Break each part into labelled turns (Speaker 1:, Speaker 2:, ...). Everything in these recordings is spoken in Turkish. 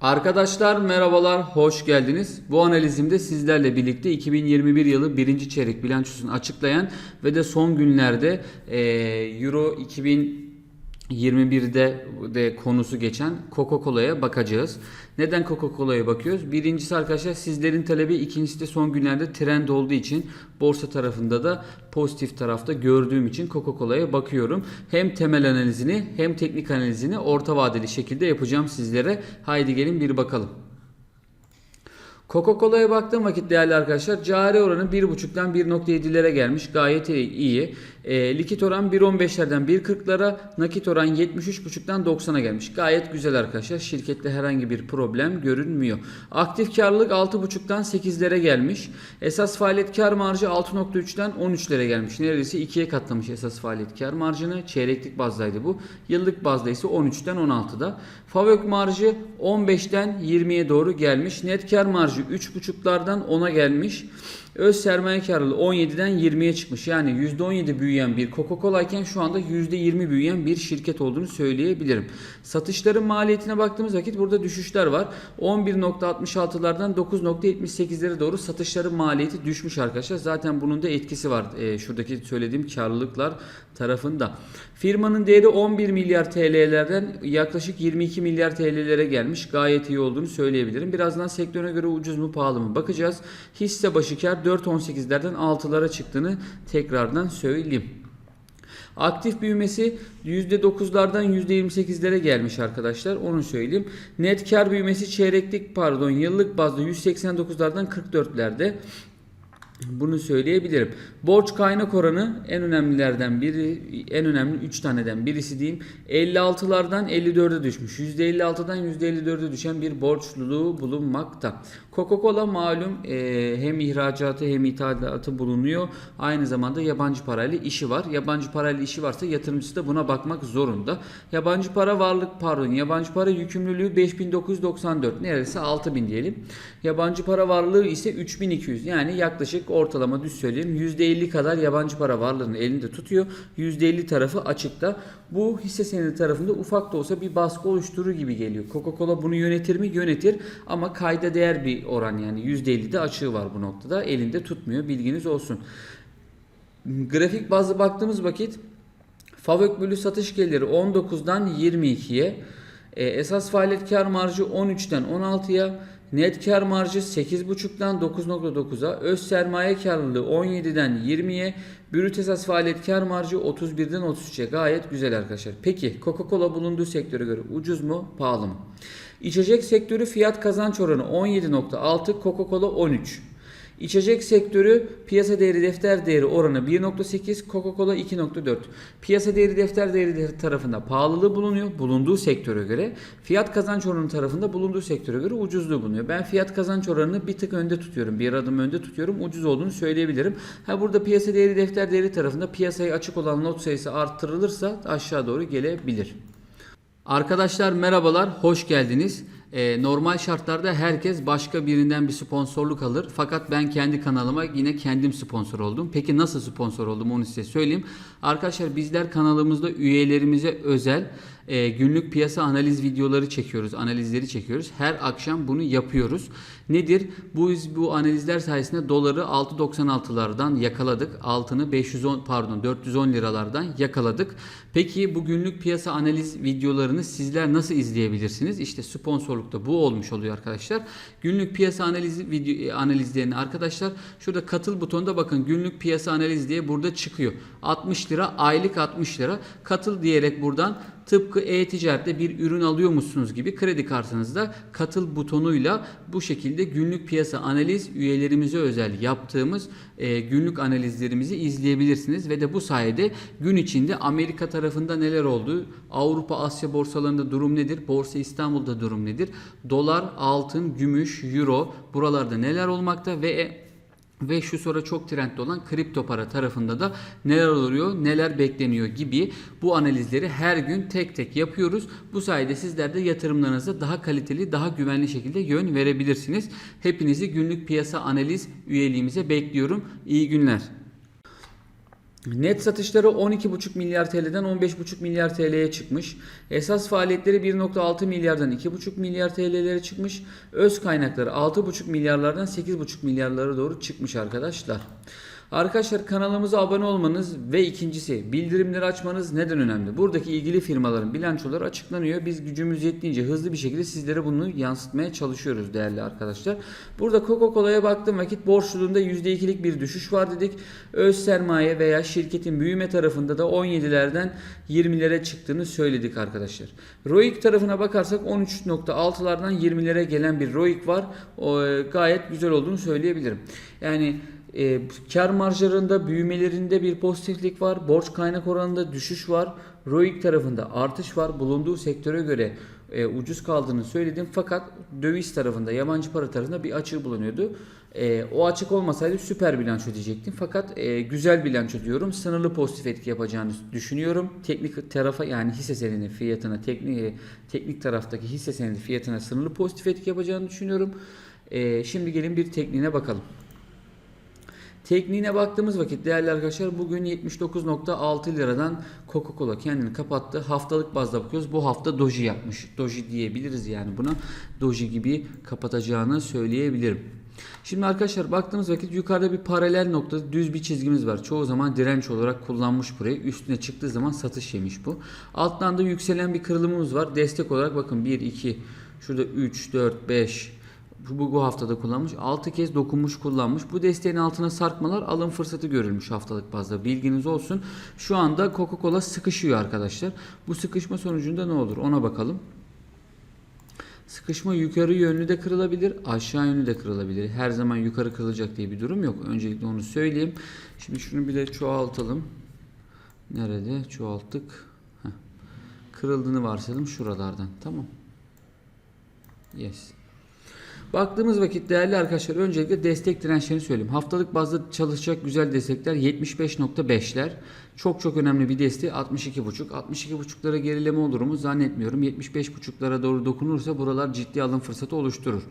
Speaker 1: Arkadaşlar merhabalar, hoş geldiniz. Bu analizimde sizlerle birlikte 2021 yılı birinci çeyrek bilançosunu açıklayan ve de son günlerde e, Euro 2021'de de konusu geçen Coca-Cola'ya bakacağız. Neden Coca-Cola'ya bakıyoruz? Birincisi arkadaşlar sizlerin talebi, ikincisi de son günlerde trend olduğu için borsa tarafında da pozitif tarafta gördüğüm için Coca-Cola'ya bakıyorum. Hem temel analizini hem teknik analizini orta vadeli şekilde yapacağım sizlere. Haydi gelin bir bakalım. Coca-Cola'ya baktığım vakit değerli arkadaşlar cari oranı 1.5'dan 1.7'lere gelmiş. Gayet iyi. E, likit oran 1.15'lerden 1.40'lara, nakit oran 73.5'dan 90'a gelmiş. Gayet güzel arkadaşlar. Şirkette herhangi bir problem görünmüyor. Aktif karlılık 6.5'dan 8'lere gelmiş. Esas faaliyet kar marjı 6.3'ten 13'lere gelmiş. Neredeyse 2'ye katlamış esas faaliyet kar marjını. Çeyreklik bazdaydı bu. Yıllık bazda ise 13'ten 16'da. Favök marjı 15'ten 20'ye doğru gelmiş. Net kar marjı 3.5'lardan 10'a gelmiş. Öz sermaye karlılığı 17'den 20'ye çıkmış. Yani %17 büyüyen bir Coca-Cola iken şu anda %20 büyüyen bir şirket olduğunu söyleyebilirim. Satışların maliyetine baktığımız vakit burada düşüşler var. 11.66'lardan 9.78'lere doğru satışların maliyeti düşmüş arkadaşlar. Zaten bunun da etkisi var. E, şuradaki söylediğim karlılıklar tarafında. Firmanın değeri 11 milyar TL'lerden yaklaşık 22 milyar TL'lere gelmiş. Gayet iyi olduğunu söyleyebilirim. Birazdan sektöre göre ucuz mu pahalı mı bakacağız. Hisse başı kar 4.18'lerden 6'lara çıktığını tekrardan söyleyeyim. Aktif büyümesi %9'lardan %28'lere gelmiş arkadaşlar. Onu söyleyeyim. Net kar büyümesi çeyreklik pardon yıllık bazda 189'lardan 44'lerde. Bunu söyleyebilirim. Borç kaynak oranı en önemlilerden biri, en önemli 3 taneden birisi diyeyim. 56'lardan 54'e düşmüş. %56'dan %54'e düşen bir borçluluğu bulunmakta. Coca-Cola malum e, hem ihracatı hem ithalatı bulunuyor. Aynı zamanda yabancı parayla işi var. Yabancı parayla işi varsa yatırımcısı da buna bakmak zorunda. Yabancı para varlık pardon yabancı para yükümlülüğü 5994 neredeyse 6000 diyelim. Yabancı para varlığı ise 3200 yani yaklaşık ortalama düz söyleyeyim %50 kadar yabancı para varlığını elinde tutuyor. %50 tarafı açıkta. Bu hisse senedi tarafında ufak da olsa bir baskı oluşturur gibi geliyor. Coca-Cola bunu yönetir mi? Yönetir ama kayda değer bir oran yani %50 de açığı var bu noktada. Elinde tutmuyor bilginiz olsun. Grafik bazlı baktığımız vakit Favök bölü satış geliri 19'dan 22'ye, e, esas faaliyet kar marjı 13'ten 16'ya, net kar marjı 8.5'dan 9.9'a, öz sermaye karlılığı 17'den 20'ye, brüt esas faaliyet kar marjı 31'den 33'e gayet güzel arkadaşlar. Peki Coca-Cola bulunduğu sektöre göre ucuz mu pahalı mı? İçecek sektörü fiyat kazanç oranı 17.6, Coca-Cola 13. İçecek sektörü piyasa değeri defter değeri oranı 1.8, Coca-Cola 2.4. Piyasa değeri defter değeri tarafında pahalılığı bulunuyor bulunduğu sektöre göre. Fiyat kazanç oranı tarafında bulunduğu sektöre göre ucuzluğu bulunuyor. Ben fiyat kazanç oranını bir tık önde tutuyorum. Bir adım önde tutuyorum. Ucuz olduğunu söyleyebilirim. Ha burada piyasa değeri defter değeri tarafında piyasaya açık olan not sayısı arttırılırsa aşağı doğru gelebilir. Arkadaşlar merhabalar, hoş geldiniz. Ee, normal şartlarda herkes başka birinden bir sponsorluk alır. Fakat ben kendi kanalıma yine kendim sponsor oldum. Peki nasıl sponsor oldum onu size söyleyeyim. Arkadaşlar bizler kanalımızda üyelerimize özel e, günlük piyasa analiz videoları çekiyoruz, analizleri çekiyoruz. Her akşam bunu yapıyoruz. Nedir? Bu bu analizler sayesinde doları 6.96'lardan yakaladık. Altını 510 pardon 410 liralardan yakaladık. Peki bu günlük piyasa analiz videolarını sizler nasıl izleyebilirsiniz? İşte sponsorlukta bu olmuş oluyor arkadaşlar. Günlük piyasa analizi video analizlerini arkadaşlar şurada katıl butonunda bakın günlük piyasa analiz diye burada çıkıyor. 60 lira aylık 60 lira. Katıl diyerek buradan tıpkı e-ticarette bir ürün alıyor musunuz gibi kredi kartınızda katıl butonuyla bu şekilde günlük piyasa analiz üyelerimize özel yaptığımız e, günlük analizlerimizi izleyebilirsiniz. Ve de bu sayede gün içinde Amerika tarafında neler oldu, Avrupa, Asya borsalarında durum nedir, Borsa İstanbul'da durum nedir, dolar, altın, gümüş, euro buralarda neler olmakta? Ve ve şu sıra çok trendde olan kripto para tarafında da neler oluyor, neler bekleniyor gibi bu analizleri her gün tek tek yapıyoruz. Bu sayede sizler de yatırımlarınıza daha kaliteli, daha güvenli şekilde yön verebilirsiniz. Hepinizi günlük piyasa analiz üyeliğimize bekliyorum. İyi günler. Net satışları 12,5 milyar TL'den 15,5 milyar TL'ye çıkmış. Esas faaliyetleri 1,6 milyardan 2,5 milyar TL'lere çıkmış. Öz kaynakları 6,5 milyarlardan 8,5 milyarlara doğru çıkmış arkadaşlar. Arkadaşlar kanalımıza abone olmanız ve ikincisi bildirimleri açmanız neden önemli? Buradaki ilgili firmaların bilançoları açıklanıyor. Biz gücümüz yettiğince hızlı bir şekilde sizlere bunu yansıtmaya çalışıyoruz değerli arkadaşlar. Burada Coca-Cola'ya baktığım vakit borçluluğunda %2'lik bir düşüş var dedik. Öz sermaye veya şirketin büyüme tarafında da 17'lerden 20'lere çıktığını söyledik arkadaşlar. ROIC tarafına bakarsak 13.6'lardan 20'lere gelen bir ROIC var. O, e, gayet güzel olduğunu söyleyebilirim. Yani e, kar marjlarında büyümelerinde bir pozitiflik var. Borç kaynak oranında düşüş var. ROIC tarafında artış var. Bulunduğu sektöre göre e, ucuz kaldığını söyledim. Fakat döviz tarafında, yabancı para tarafında bir açığı bulunuyordu. E, o açık olmasaydı süper bilanço diyecektim. Fakat e, güzel bilanço diyorum. Sınırlı pozitif etki yapacağını düşünüyorum. Teknik tarafa yani hisse senedi fiyatına, teknik teknik taraftaki hisse senedi fiyatına sınırlı pozitif etki yapacağını düşünüyorum. E, şimdi gelin bir tekniğine bakalım. Tekniğine baktığımız vakit değerli arkadaşlar bugün 79.6 liradan Coca-Cola kendini kapattı. Haftalık bazda bakıyoruz. Bu hafta doji yapmış. Doji diyebiliriz yani buna. Doji gibi kapatacağını söyleyebilirim. Şimdi arkadaşlar baktığımız vakit yukarıda bir paralel noktada düz bir çizgimiz var. Çoğu zaman direnç olarak kullanmış burayı. Üstüne çıktığı zaman satış yemiş bu. Alttan da yükselen bir kırılımımız var. Destek olarak bakın 1, 2, şurada 3, 4, 5, bu, bu haftada kullanmış. 6 kez dokunmuş kullanmış. Bu desteğin altına sarkmalar alım fırsatı görülmüş haftalık bazda. Bilginiz olsun. Şu anda Coca-Cola sıkışıyor arkadaşlar. Bu sıkışma sonucunda ne olur ona bakalım. Sıkışma yukarı yönlü de kırılabilir, aşağı yönlü de kırılabilir. Her zaman yukarı kırılacak diye bir durum yok. Öncelikle onu söyleyeyim. Şimdi şunu bir de çoğaltalım. Nerede? Çoğalttık. Heh. Kırıldığını varsayalım şuralardan. Tamam. Yes. Baktığımız vakit değerli arkadaşlar öncelikle destek dirençlerini söyleyeyim. Haftalık bazda çalışacak güzel destekler 75.5'ler. Çok çok önemli bir desteği 62.5. 62.5'lara gerileme olur mu zannetmiyorum. 75.5'lara doğru dokunursa buralar ciddi alım fırsatı oluşturur.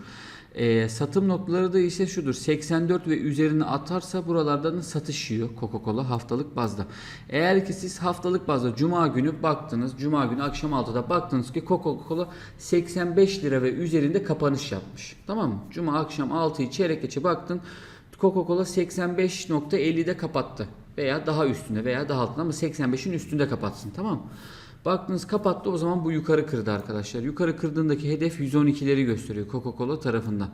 Speaker 1: E, satım noktaları da ise şudur. 84 ve üzerine atarsa buralardan satış yiyor Coca-Cola haftalık bazda. Eğer ki siz haftalık bazda cuma günü baktınız. Cuma günü akşam 6'da baktınız ki Coca-Cola 85 lira ve üzerinde kapanış yapmış. Tamam mı? Cuma akşam 6'yı çeyrek geçe baktın. Coca-Cola 85.50'de kapattı. Veya daha üstünde veya daha altında ama 85'in üstünde kapatsın. Tamam mı? Baktınız kapattı o zaman bu yukarı kırdı arkadaşlar. Yukarı kırdığındaki hedef 112'leri gösteriyor Coca-Cola tarafından.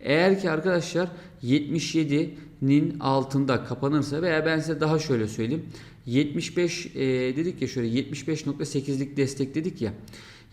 Speaker 1: Eğer ki arkadaşlar 77'nin altında kapanırsa veya ben size daha şöyle söyleyeyim. 75 e, dedik ya şöyle 75.8'lik destek dedik ya.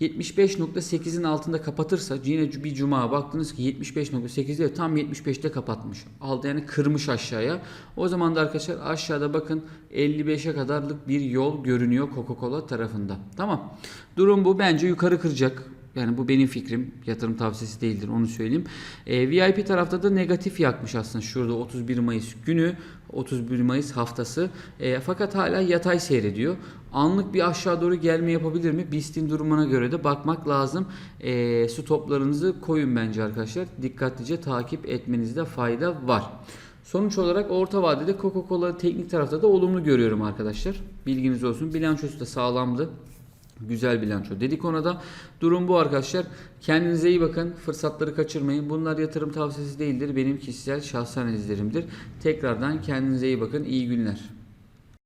Speaker 1: 75.8'in altında kapatırsa yine bir cuma baktınız ki 75.8'de tam 75'te kapatmış. Aldı yani kırmış aşağıya. O zaman da arkadaşlar aşağıda bakın 55'e kadarlık bir yol görünüyor Coca-Cola tarafında. Tamam. Durum bu. Bence yukarı kıracak. Yani bu benim fikrim. Yatırım tavsiyesi değildir onu söyleyeyim. E, VIP tarafta da negatif yakmış aslında şurada 31 Mayıs günü. 31 Mayıs haftası. E, fakat hala yatay seyrediyor. Anlık bir aşağı doğru gelme yapabilir mi? BIST'in durumuna göre de bakmak lazım. E, stoplarınızı koyun bence arkadaşlar. Dikkatlice takip etmenizde fayda var. Sonuç olarak orta vadede Coca-Cola teknik tarafta da olumlu görüyorum arkadaşlar. Bilginiz olsun. Bilançosu da sağlamdı. Güzel bilanço dedik ona da. Durum bu arkadaşlar. Kendinize iyi bakın. Fırsatları kaçırmayın. Bunlar yatırım tavsiyesi değildir. Benim kişisel şahsi analizlerimdir. Tekrardan kendinize iyi bakın. İyi günler.